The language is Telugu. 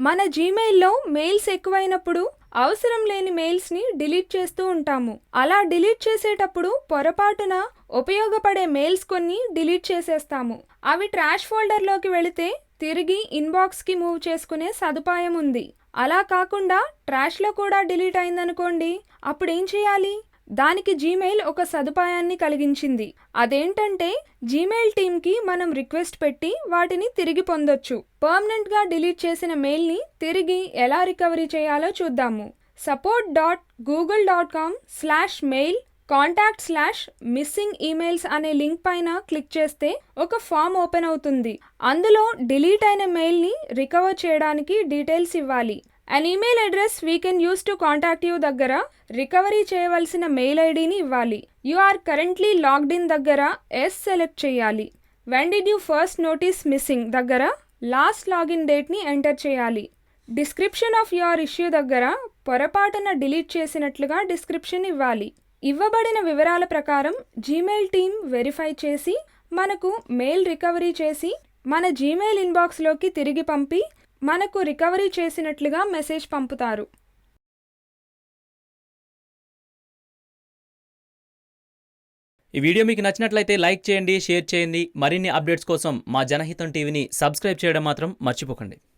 మన జీమెయిల్లో మెయిల్స్ ఎక్కువైనప్పుడు అవసరం లేని మెయిల్స్ని డిలీట్ చేస్తూ ఉంటాము. అలా డిలీట్ చేసేటప్పుడు పొరపాటున ఉపయోగపడే మెయిల్స్ కొన్ని డిలీట్ చేసేస్తాము. అవి ట్రాష్ ఫోల్డర్లోకి వెళితే తిరిగి ఇన్బాక్స్కి మూవ్ చేసుకునే సదుపాయం ఉంది. అలా కాకుండా ట్రాష్లో కూడా డిలీట్ అయిందనుకోండి అప్పుడు ఏం చేయాలి? దానికి జీమెయిల్ ఒక సదుపాయాన్ని కలిగించింది. అదేంటంటే జీమెయిల్ టీమ్కి మనం రిక్వెస్ట్ పెట్టి వాటిని తిరిగి పొందొచ్చు. పర్మనెంట్గా డిలీట్ చేసిన మెయిల్ని తిరిగి ఎలా రికవరీ చేయాలో చూద్దాము. Support dot Google dot com slash mail contact slash missing emails అనే లింక్ పైన క్లిక్ చేస్తే ఒక ఫామ్ ఓపెన్ అవుతుంది. అందులో డిలీట్ అయిన మెయిల్ని రికవర్ చేయడానికి డీటెయిల్స్ ఇవ్వాలి. An email address we can use to contact you దగ్గర. రికవరీ చేయవలసిన మెయిల్ ఐడిని ఇవ్వాలి. You are currently logged in దగ్గర. ఎస్ సెలెక్ట్ చేయాలి. When did you first notice missing దగ్గర. లాస్ట్ లాగిన్ డేట్ని ఎంటర్ చేయాలి. డిస్క్రిప్షన్ ఆఫ్ యువర్ ఇష్యూ దగ్గర. పొరపాటున డిలీట్ చేసినట్లుగా డిస్క్రిప్షన్ ఇవ్వాలి. ఇవ్వబడిన వివరాల ప్రకారం జీమెయిల్ టీమ్ వెరిఫై చేసి మనకు మెయిల్ రికవరీ చేసి మన జీమెయిల్ ఇన్బాక్స్లోకి తిరిగి పంపి మనకు రికవరీ చేసినట్లుగా మెసేజ్ పంపుతారు. ఈ వీడియో మీకు నచ్చినట్లయితే లైక్ చేయండి షేర్ చేయండి. మరిన్ని అప్డేట్స్ కోసం మా జనహితం టీవీని సబ్స్క్రైబ్ చేయడం మాత్రం మర్చిపోకండి.